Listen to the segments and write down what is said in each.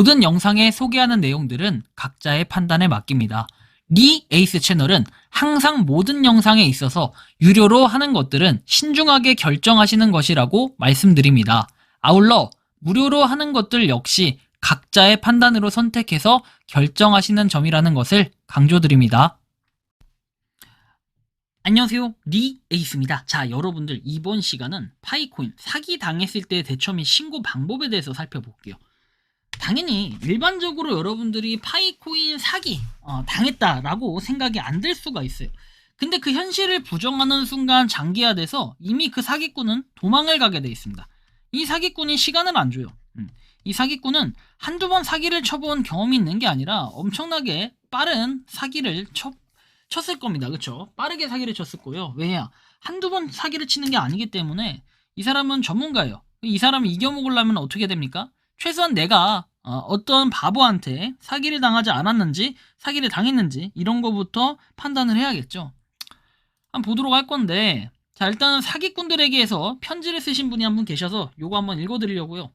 모든 영상에 소개하는 내용들은 각자의 판단에 맡깁니다. 리 에이스 채널은 항상 모든 영상에 있어서 유료로 하는 것들은 신중하게 결정하시는 것이라고 말씀드립니다. 아울러 무료로 하는 것들 역시 각자의 판단으로 선택해서 결정하시는 점이라는 것을 강조드립니다. 안녕하세요. 리 에이스입니다. 자, 여러분들 이번 시간은 파이코인 사기 당했을 때 대처 및 신고 방법에 대해서 살펴볼게요. 당연히 일반적으로 여러분들이 파이코인 사기 어, 당했다라고 생각이 안 들 수가 있어요. 근데 그 현실을 부정하는 순간 장기화돼서 이미 그 사기꾼은 도망을 가게 돼 있습니다. 이 사기꾼이 시간을 안 줘요. 음. 이 사기꾼은 한두 번 사기를 쳐본 경험이 있는 게 아니라 엄청나게 빠른 사기를 쳐, 쳤을 겁니다. 그쵸? 빠르게 사기를 쳤을 거예요. 왜냐? 한두 번 사기를 치는 게 아니기 때문에 이 사람은 전문가예요. 이 사람을 이겨먹으려면 어떻게 됩니까? 최소한 내가 어, 떤 바보한테 사기를 당하지 않았는지 사기를 당했는지 이런 거부터 판단을 해야겠죠. 한번 보도록 할 건데 자 일단은 사기꾼들에게서 편지를 쓰신 분이 한 분 계셔서 요거 한번 읽어드리려고요.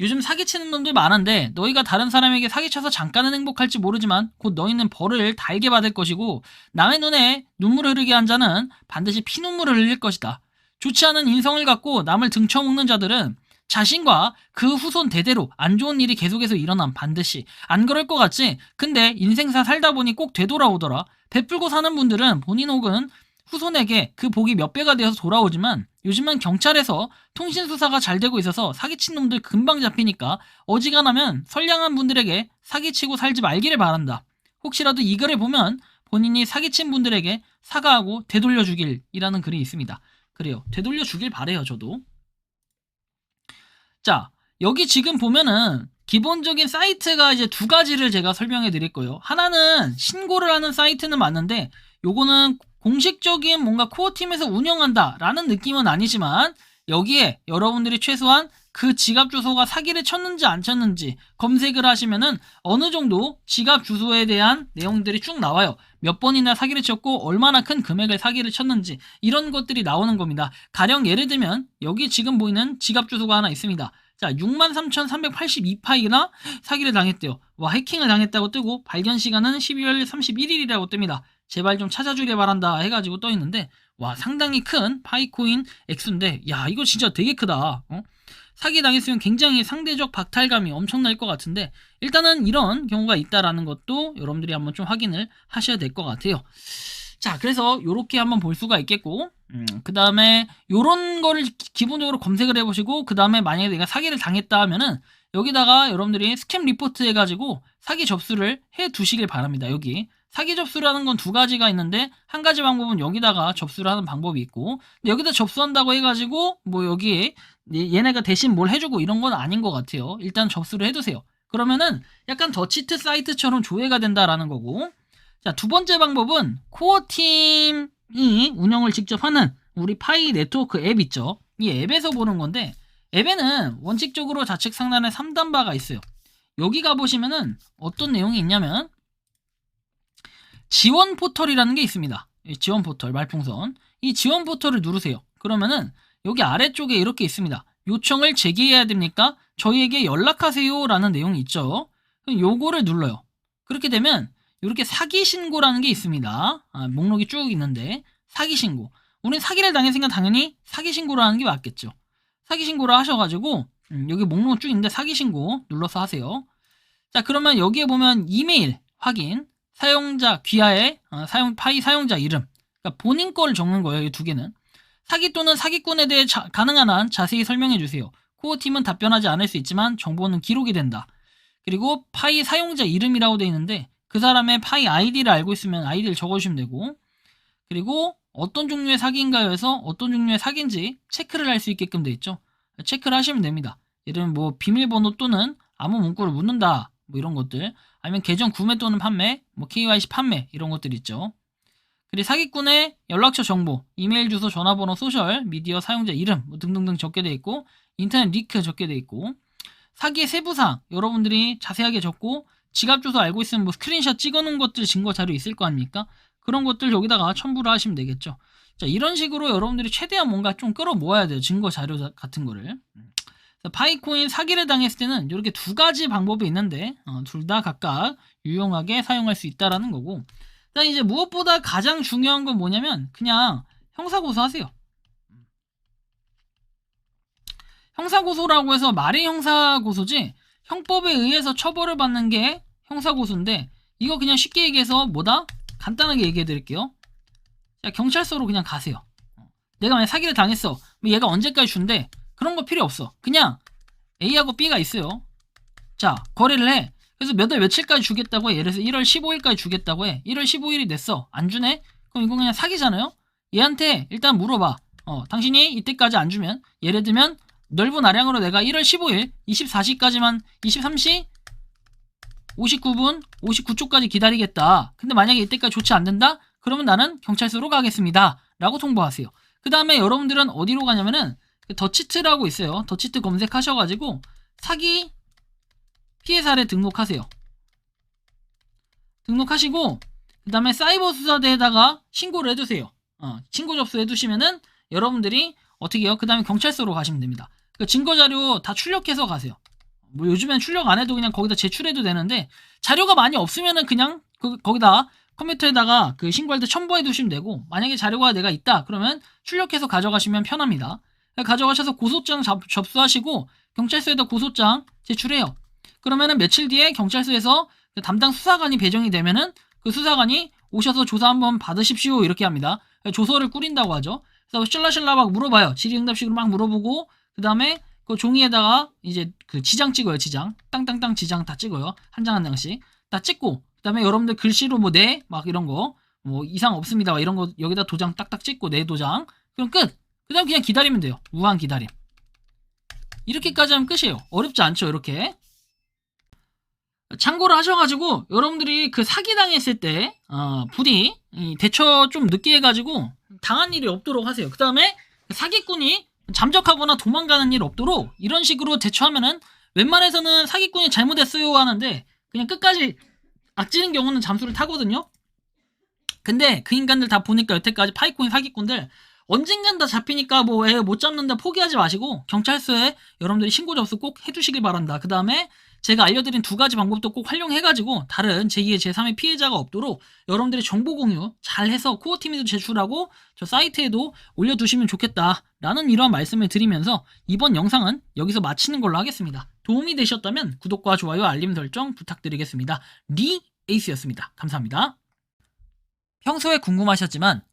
요즘 사기치는 놈들 많은데 너희가 다른 사람에게 사기쳐서 잠깐은 행복할지 모르지만 곧 너희는 벌을 달게 받을 것이고 남의 눈에 눈물을 흐르게 한 자는 반드시 피눈물을 흘릴 것이다. 좋지 않은 인성을 갖고 남을 등쳐먹는 자들은 자신과 그 후손 대대로 안 좋은 일이 계속해서 일어남 반드시 안 그럴 것 같지 근데 인생사 살다 보니 꼭 되돌아오더라 베풀고 사는 분들은 본인 혹은 후손에게 그 복이 몇 배가 되어서 돌아오지만 요즘은 경찰에서 통신 수사가 잘 되고 있어서 사기친 놈들 금방 잡히니까 어지간하면 선량한 분들에게 사기치고 살지 말기를 바란다. 혹시라도 이 글을 보면 본인이 사기친 분들에게 사과하고 되돌려 주길이라는 글이 있습니다. 그래요. 되돌려 주길 바래요, 저도. 자, 여기 지금 보면은 기본적인 사이트가 이제 두 가지를 제가 설명해 드릴 거예요. 하나는 신고를 하는 사이트는 맞는데 요거는 공식적인 뭔가 코어 팀에서 운영한다라는 느낌은 아니지만 여기에 여러분들이 최소한 그 지갑 주소가 사기를 쳤는지 안 쳤는지 검색을 하시면은 어느 정도 지갑 주소에 대한 내용들이 쭉 나와요. 몇 번이나 사기를 쳤고 얼마나 큰 금액을 사기를 쳤는지 이런 것들이 나오는 겁니다. 가령 예를 들면 여기 지금 보이는 지갑 주소가 하나 있습니다. 자, 63,382파이나 사기를 당했대요. 와, 해킹을 당했다고 뜨고 발견 시간은 12월 31일이라고 뜹니다. 제발 좀 찾아주길 바란다 해가지고 떠 있는데 와 상당히 큰 파이코인 액수인데 야 이거 진짜 되게 크다 어? 사기 당했으면 굉장히 상대적 박탈감이 엄청날 것 같은데 일단은 이런 경우가 있다라는 것도 여러분들이 한번 좀 확인을 하셔야 될 것 같아요. 자 그래서 이렇게 한번 볼 수가 있겠고 음, 그 다음에 요런 거를 기본적으로 검색을 해보시고 그 다음에 만약에 내가 사기를 당했다 하면은 여기다가 여러분들이 스캠 리포트 해가지고 사기 접수를 해 두시길 바랍니다 여기 사기 접수라는 건 두 가지가 있는데 한 가지 방법은 여기다가 접수를 하는 방법이 있고 여기다 접수한다고 해가지고 뭐 여기에 얘네가 대신 뭘 해주고 이런 건 아닌 것 같아요. 일단 접수를 해두세요. 그러면은 약간 더 치트 사이트처럼 조회가 된다라는 거고 자 두 번째 방법은 코어 팀이 운영을 직접 하는 우리 파이 네트워크 앱 있죠. 이 앱에서 보는 건데 앱에는 원칙적으로 좌측 상단에 3단 바가 있어요. 여기 가보시면은 어떤 내용이 있냐면 지원 포털이라는 게 있습니다. 지원 포털 말풍선 이 지원 포털을 누르세요. 그러면은 여기 아래쪽에 이렇게 있습니다. 요청을 제기해야 됩니까? 저희에게 연락하세요 라는 내용이 있죠. 요거를 눌러요. 그렇게 되면 이렇게 사기 신고라는 게 있습니다. 아, 목록이 쭉 있는데 사기 신고. 우리는 사기를 당했으니까 당연히 사기 신고를 하는 게 맞겠죠. 사기 신고를 하셔가지고 음, 여기 목록 쭉 있는데 사기 신고 눌러서 하세요. 자 그러면 여기에 보면 이메일 확인 사용자 귀하의 어, 사용 파이 사용자 이름 그러니까 본인 거를 적는 거예요. 이 두 개는 사기 또는 사기꾼에 대해 자, 가능한 한 자세히 설명해 주세요. 코어 팀은 답변하지 않을 수 있지만 정보는 기록이 된다. 그리고 파이 사용자 이름이라고 되어 있는데 그 사람의 파이 아이디를 알고 있으면 아이디를 적어주시면 되고 그리고 어떤 종류의 사기인가요 해서 어떤 종류의 사기인지 체크를 할 수 있게끔 되어 있죠. 체크를 하시면 됩니다. 예를 들면 뭐 비밀번호 또는 아무 문구를 묻는다 뭐 이런 것들 아니면 계정 구매 또는 판매 뭐 KYC 판매 이런 것들 있죠. 그리고 사기꾼의 연락처 정보, 이메일 주소, 전화번호, 소셜, 미디어 사용자 이름 뭐 등등등 적게 돼 있고 인터넷 링크 적게 돼 있고 사기의 세부사항 여러분들이 자세하게 적고 지갑 주소 알고 있으면 뭐 스크린샷 찍어놓은 것들 증거 자료 있을 거 아닙니까? 그런 것들 여기다가 첨부를 하시면 되겠죠. 자 이런 식으로 여러분들이 최대한 뭔가 좀 끌어모아야 돼요. 증거 자료 같은 거를. 파이코인 사기를 당했을 때는 이렇게 두 가지 방법이 있는데 어, 둘 다 각각 유용하게 사용할 수 있다라는 거고. 일단 이제 무엇보다 가장 중요한 건 뭐냐면 그냥 형사고소하세요. 형사고소라고 해서 말이 형사고소지 형법에 의해서 처벌을 받는 게 형사고소인데 이거 그냥 쉽게 얘기해서 뭐다? 간단하게 얘기해 드릴게요. 자, 경찰서로 그냥 가세요. 어, 내가 만약 사기를 당했어. 얘가 언제까지 준대? 그런 거 필요 없어. 그냥 A하고 B가 있어요. 자, 거래를 해. 그래서 몇 월 며칠까지 주겠다고 해. 예를 들어서 1월 15일까지 주겠다고 해. 1월 15일이 됐어. 안 주네? 그럼 이거 그냥 사기잖아요? 얘한테 일단 물어봐. 어, 당신이 이때까지 안 주면, 예를 들면, 넓은 아량으로 내가 1월 15일 24시까지만 23시 59분 59초까지 기다리겠다. 근데 만약에 이때까지 조치 안 된다? 그러면 나는 경찰서로 가겠습니다. 라고 통보하세요. 그 다음에 여러분들은 어디로 가냐면은 그 더치트라고 있어요. 더치트 검색하셔가지고 사기 피해 사례 등록하세요. 등록하시고 그 다음에 사이버 수사대에다가 신고를 해두세요. 어, 신고 접수해두시면은 여러분들이 어떻게 해요? 그 다음에 경찰서로 가시면 됩니다. 그 증거 자료 다 출력해서 가세요. 뭐 요즘엔 출력 안 해도 그냥 거기다 제출해도 되는데 자료가 많이 없으면은 그냥 그, 거기다 컴퓨터에다가 그 신고할 때 첨부해 두시면 되고 만약에 자료가 내가 있다 그러면 출력해서 가져가시면 편합니다. 가져가셔서 고소장 잡- 접수하시고 경찰서에다 고소장 제출해요. 그러면은 며칠 뒤에 경찰서에서 그 담당 수사관이 배정이 되면은 그 수사관이 오셔서 조사 한번 받으십시오 이렇게 합니다. 조서를 꾸린다고 하죠. 그래서 실라실라 막 물어봐요. 질의응답식으로 막 물어보고 그 다음에 그 종이에다가 이제 그 지장 찍어요. 지장 땅땅땅 지장 다 찍어요. 한 장 한 장씩 다 찍고 그 다음에 여러분들 글씨로 뭐 네 막 이런 거 뭐 이상 없습니다. 막 이런 거 여기다 도장 딱딱 찍고 네 도장 그럼 끝. 그 다음 그냥 기다리면 돼요. 무한 기다림. 이렇게까지 하면 끝이에요. 어렵지 않죠, 이렇게. 참고를 하셔가지고, 여러분들이 그 사기당했을 때, 어, 부디, 이 대처 좀 늦게 해가지고, 당한 일이 없도록 하세요. 그 다음에, 사기꾼이 잠적하거나 도망가는 일 없도록, 이런 식으로 대처하면은, 웬만해서는 사기꾼이 잘못했어요 하는데, 그냥 끝까지 악지는 경우는 잠수를 타거든요? 근데 그 인간들 다 보니까 여태까지 파이코인 사기꾼들, 언젠간 다 잡히니까 뭐못 잡는다 포기하지 마시고 경찰서에 여러분들이 신고 접수 꼭 해주시길 바란다. 그 다음에 제가 알려드린 두 가지 방법도 꼭 활용해가지고 다른 제2의 제3의 피해자가 없도록 여러분들이 정보 공유 잘 해서 코어팀에도 제출하고 저 사이트에도 올려두시면 좋겠다라는 이러한 말씀을 드리면서 이번 영상은 여기서 마치는 걸로 하겠습니다. 도움이 되셨다면 구독과 좋아요 알림 설정 부탁드리겠습니다. 리 에이스였습니다. 감사합니다. 평소에 궁금하셨지만